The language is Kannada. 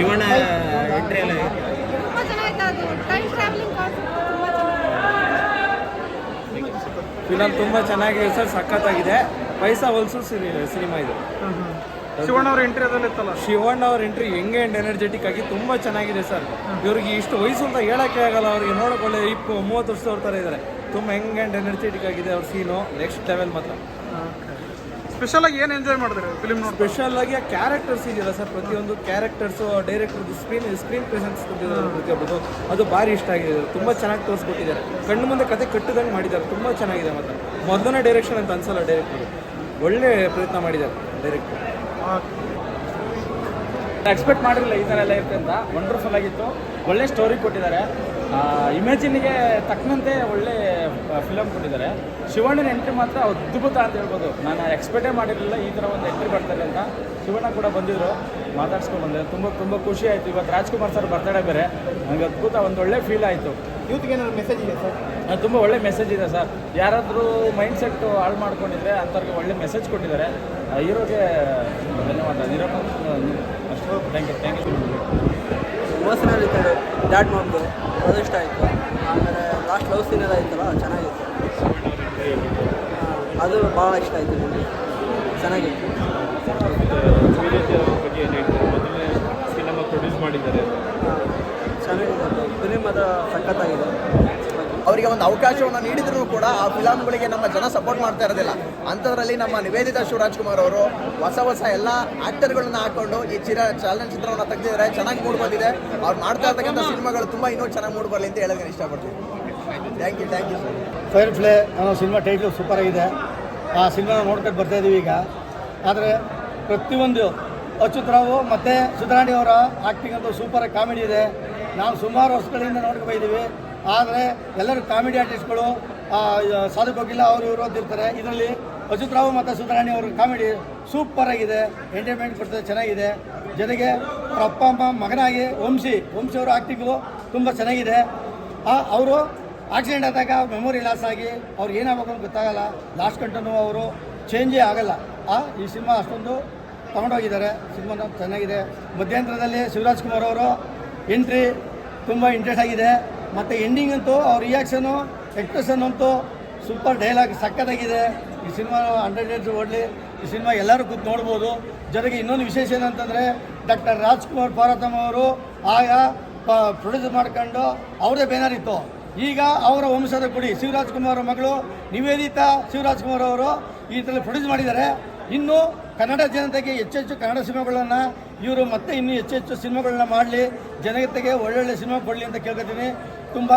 ಶಿವಣ್ಣ ಎಂಟ್ರಿ ಎಲ್ಲ ತುಂಬ ಚೆನ್ನಾಗಿದೆ ಅದು. ಟೈಮ್ ಟ್ರಾವೆಲಿಂಗ್ ಕಾನ್ಸೆಪ್ಟ್ ತುಂಬ ಚೆನ್ನಾಗಿದೆ ಫಿಲಮ್ ತುಂಬ ಚೆನ್ನಾಗಿದೆ ಸರ್ ಸಖತ್ತಾಗಿದೆ. ಪೈಸಾ ಹೊಲ್ಸು ಸಿನಿಮಾ ಇದು. ಶಿವಣ್ಣ ಅವ್ರ ಎಂಟ್ರಿ ಅದಲ್ಲಿತ್ತಲ್ಲ ಶಿವಣ್ಣ ಅವ್ರ ಎಂಟ್ರಿ ಹೆಂಗೆ ಆ್ಯಂಡ್ ಎನರ್ಜೆಟಿಕ್ ಆಗಿ ತುಂಬ ಚೆನ್ನಾಗಿದೆ ಸರ್. ಇವ್ರಿಗೆ ಇಷ್ಟು ವಯಸ್ಸು ಅಂತ ಹೇಳಕ್ಕೆ ಆಗಲ್ಲ ಅವ್ರಿಗೆ ನೋಡಿಕೊಳ್ಳಿ ಇಪ್ಪ ಮೂವತ್ತು ವರ್ಷದವ್ರ ಥರ ಇದ್ದಾರೆ ತುಂಬ ಹೆಂಗ್ ಅಂಡ್ ಎನರ್ಜೆಟಿಕ್ ಆಗಿದೆ ಅವ್ರ ಸೀನು ನೆಕ್ಸ್ಟ್ ಲೆವೆಲ್ ಮಾತ್ರ. ಸ್ಪೆಷಲ್ ಆಗಿ ಏನು ಎಂಜಾಯ್ ಮಾಡಿದ್ರೆ ಫಿಲ್ಮ್ ನೋಡಿ ಸ್ಪೆಷಲ್ ಆಗಿ ಆ ಕ್ಯಾರೆಕ್ಟರ್ಸ್ ಇದೆಯಲ್ಲ ಸರ್ ಪ್ರತಿಯೊಂದು characters director screen screen presence ಕೊಟ್ಟಿದ್ದಾರೆ ಪ್ರತಿಯೊಬ್ಬರು ಅದು ಭಾರಿ ಇಷ್ಟ ಆಗಿದೆ. ತುಂಬ ಚೆನ್ನಾಗಿ ತೋರಿಸ್ಕೊಟ್ಟಿದ್ದಾರೆ. ಕಣ್ಣು ಮುಂದೆ ಕತೆ ಕಟ್ಟಿದಂಗೆ ಮಾಡಿದ್ದಾರೆ. ತುಂಬ ಚೆನ್ನಾಗಿದೆ ಮಾತ್ರ. ಮೊದಲನೇ ಡೈರೆಕ್ಷನ್ ಅಂತ ಅನ್ಸಲ್ಲ ಡೈರೆಕ್ಟರ್ ಒಳ್ಳೆ ಪ್ರಯತ್ನ ಮಾಡಿದ್ದಾರೆ ಡೈರೆಕ್ಟರ್ ಎಕ್ಸ್ಪೆಕ್ಟ್ ಮಾಡಿರಲಿಲ್ಲ ಈ ಥರ ಎಲ್ಲ ಇರುತ್ತೆ ಅಂತ. ವಂಡರ್ಫುಲ್ ಆಗಿತ್ತು. ಒಳ್ಳೆ ಸ್ಟೋರಿ ಕೊಟ್ಟಿದ್ದಾರೆ. ಇಮ್ಯಾಜಿನ್ಗೆ ತಕ್ಕನಂತೆ ಒಳ್ಳೆ ಫಿಲಮ್ ಕೊಟ್ಟಿದ್ದಾರೆ. ಶಿವಣ್ಣನ ಎಂಟ್ರಿ ಮಾತ್ರ ಅದ್ಭುತ ಅಂತ ಹೇಳ್ಬೋದು. ನಾನು ಎಕ್ಸ್ಪೆಕ್ಟೇ ಮಾಡಿರಲಿಲ್ಲ ಈ ಥರ ಒಂದು ಎಂಟ್ರಿ ಬರ್ತಾರೆ ಅಂತ. ಶಿವಣ್ಣ ಕೂಡ ಬಂದಿದ್ರು ಮಾತಾಡ್ಸ್ಕೊಂಡು ಬಂದೆ. ತುಂಬ ತುಂಬ ಖುಷಿ ಆಯಿತು. ಇವತ್ತು ರಾಜ್ಕುಮಾರ್ ಸರ್ ಬರ್ತಡೇ ಬೇರೆ. ನನಗೆ ಅದ್ಭುತ ಒಂದು ಒಳ್ಳೆ ಫೀಲ್ ಆಯಿತು. ಯೂತ್ಗೆ ಏನಾದ್ರು ಮೆಸೇಜ್ ಇದೆ ಸರ್ ಅದು ತುಂಬ ಒಳ್ಳೆ ಮೆಸೇಜ್ ಇದೆ ಸರ್ ಯಾರಾದರೂ ಮೈಂಡ್ ಸೆಟ್ ಹಾಳು ಮಾಡ್ಕೊಂಡಿದ್ರೆ ಅಂಥವ್ರಿಗೆ ಒಳ್ಳೆ ಮೆಸೇಜ್ ಕೊಟ್ಟಿದ್ದಾರೆ. ಹೀರೋಗೆ ಧನ್ಯವಾದ. ಹೀರೋ ಅಷ್ಟು ಥ್ಯಾಂಕ್ ಯು ಥ್ಯಾಂಕ್ ಯು ಇತ್ತು ಮಾಡ್ಬೋದು ಅದು ಇಷ್ಟ ಆಯಿತು. ಆಮೇಲೆ ಲಾಸ್ಟ್ ಲವ್ ಸೀನ್ ಎಲ್ಲ ಇತ್ತಲ್ಲ ಚೆನ್ನಾಗಿತ್ತು. ಅದು ಭಾಳ ಇಷ್ಟ ಆಯಿತು ನನಗೆ. ಚೆನ್ನಾಗಿತ್ತು. ಸಿನಿಮಾ ಪ್ರೊಡ್ಯೂಸ್ ಮಾಡಿದ್ದಾರೆ ಚೆನ್ನಾಗಿದೆ. ಫಿಲಿಮ್ ಅದು ಸಖತ್ತಾಗಿದೆ ಅವರಿಗೆ ಒಂದು ಅವಕಾಶವನ್ನು ನೀಡಿದ್ರು ಕೂಡ ಆ ಫಿಲಮ್ಗಳಿಗೆ ನಮ್ಮ ಜನ ಸಪೋರ್ಟ್ ಮಾಡ್ತಾ ಇರೋದಿಲ್ಲ. ಅಂಥದ್ರಲ್ಲಿ ನಮ್ಮ ನಿವೇದಿತಾ ಶಿವರಾಜ್ಕುಮಾರ್ ಅವರು ಹೊಸ ಹೊಸ ಎಲ್ಲ ಆಕ್ಟರ್ಗಳನ್ನ ಹಾಕೊಂಡು ಈ ಚಿರ ಚಲನಚಿತ್ರವನ್ನು ತೆಗೆದಿದ್ದಾರೆ. ಚೆನ್ನಾಗಿ ಮೂಡ್ ಬಂದಿದೆ. ಅವ್ರು ಮಾಡ್ತಾ ಇರ್ತಕ್ಕಂಥ ಸಿನಿಮಾಗಳು ತುಂಬ ಇನ್ನೂ ಚೆನ್ನಾಗಿ ಮೂಡ್ ಬರಲಿ ಅಂತ ಹೇಳೋದಕ್ಕೆ ಇಷ್ಟಪಡ್ತೀನಿ. Thank you thank you sir fire fly ಅನ್ನೋ ಸಿನಿಮಾ ಟೈಟ್ಲು ಸೂಪರ್ ಆಗಿದೆ. ಆ ಸಿನಿಮಾ ನೋಡ್ಕೊಂಡು ಬರ್ತಾ ಇದ್ದೀವಿ ಈಗ. ಆದರೆ ಪ್ರತಿಯೊಂದು ಅಚ್ಯುತ್ ರಾವು ಮತ್ತು ಸುಧಾರಾಣಿ ಅವರ ಆ್ಯಕ್ಟಿಂಗ್ ಅಂತೂ ಸೂಪರ್ ಕಾಮಿಡಿ ಇದೆ. ನಾವು ಸುಮಾರು ವರ್ಷಗಳಿಂದ ನೋಡ್ಕೊಂಡು ಇದ್ದೀವಿ ಆದರೆ ಎಲ್ಲರೂ ಕಾಮಿಡಿ ಆರ್ಟಿಸ್ಟ್ಗಳು ಸಾಧು ಕೋಕಿಲ ಅವರು ಇವರು ಅಂತಿರ್ತಾರೆ ಇದರಲ್ಲಿ ಅಜಿತ್ ರಾವ್ ಮತ್ತು ಸುಧಾರಾಣಿ ಅವ್ರ ಕಾಮಿಡಿ ಸೂಪರ್ ಆಗಿದೆ ಎಂಟರ್ಟೈನ್ಮೆಂಟ್ ಕೊಡ್ತದೆ, ಚೆನ್ನಾಗಿದೆ. ಜೊತೆಗೆ ಅವ್ರ ಅಪ್ಪ ಅಮ್ಮ ಮಗನಾಗಿ ವಂಶಿ ವಂಶಿ ಅವರು ಆ್ಯಕ್ಟಿಂಗು ತುಂಬ ಚೆನ್ನಾಗಿದೆ. ಅವರು ಆಕ್ಸಿಡೆಂಟ್ ಆದಾಗ ಮೆಮೊರಿ ಲಾಸ್ ಆಗಿ ಅವ್ರು ಏನಾಗಬೇಕು ಅಂತ ಗೊತ್ತಾಗಲ್ಲ. ಲಾಸ್ಟ್ ಕಂಟನು ಅವರು ಚೇಂಜೇ ಆಗಲ್ಲ. ಆ, ಈ ಸಿನಿಮಾ ಅಷ್ಟೊಂದು ತೊಗೊಂಡೋಗಿದ್ದಾರೆ ಸಿನಿಮಾ ಚೆನ್ನಾಗಿದೆ. ಮಧ್ಯಂತರದಲ್ಲಿ ಶಿವರಾಜ್ ಕುಮಾರ್ ಅವರು ಎಂಟ್ರಿ ತುಂಬ ಇಂಟ್ರೆಸ್ಟ್ ಆಗಿದೆ. ಮತ್ತು ಎಂಡಿಂಗ್ ಅಂತೂ ಅವ್ರ ರಿಯಾಕ್ಷನು ಎಕ್ಸ್ಪ್ರೆಷನ್ ಅಂತೂ ಸೂಪರ್ ಡೈಲಾಗ್ ಸಕ್ಕತ್ತಾಗಿದೆ ಈ ಸಿನಿಮಾ ಹಂಡ್ರೆಡ್ ಡೇಸ್ ಓಡಲಿ, ಈ ಸಿನಿಮಾ ಎಲ್ಲರೂ ಕೂತು ನೋಡ್ಬೋದು. ಜೊತೆಗೆ ಇನ್ನೊಂದು ವಿಶೇಷ ಏನಂತಂದರೆ ಡಾಕ್ಟರ್ ರಾಜ್ಕುಮಾರ್ ಪಾರ್ವತಮ್ಮ ಅವರು ಆಗ ಪ್ರೊಡ್ಯೂಸ್ ಮಾಡ್ಕೊಂಡು ಅವರೇ ಬೇನರ್ ಇತ್ತು. ಈಗ ಅವರ ವಂಶದ ಕುಡಿ ಶಿವರಾಜ್ ಕುಮಾರ್ ಮಗಳು ನಿವೇದಿತಾ ಶಿವರಾಜ್ ಕುಮಾರ್ ಅವರು ಈ ಥರ ಪ್ರೊಡ್ಯೂಸ್ ಮಾಡಿದ್ದಾರೆ. ಇನ್ನು ಕನ್ನಡ ಜನತೆಗೆ ಹೆಚ್ಚೆಚ್ಚು ಕನ್ನಡ ಸಿನಿಮಾಗಳನ್ನು ಇವರು ಮತ್ತೆ ಇನ್ನೂ ಹೆಚ್ಚೆಚ್ಚು ಹೆಚ್ಚು ಸಿನಿಮಾಗಳನ್ನ ಮಾಡಲಿ, ಜನತೆಗೆ ಒಳ್ಳೊಳ್ಳೆ ಸಿನಿಮಾ ಕೊಡಲಿ ಅಂತ ಕೇಳ್ಕೊತೀನಿ. ತುಂಬ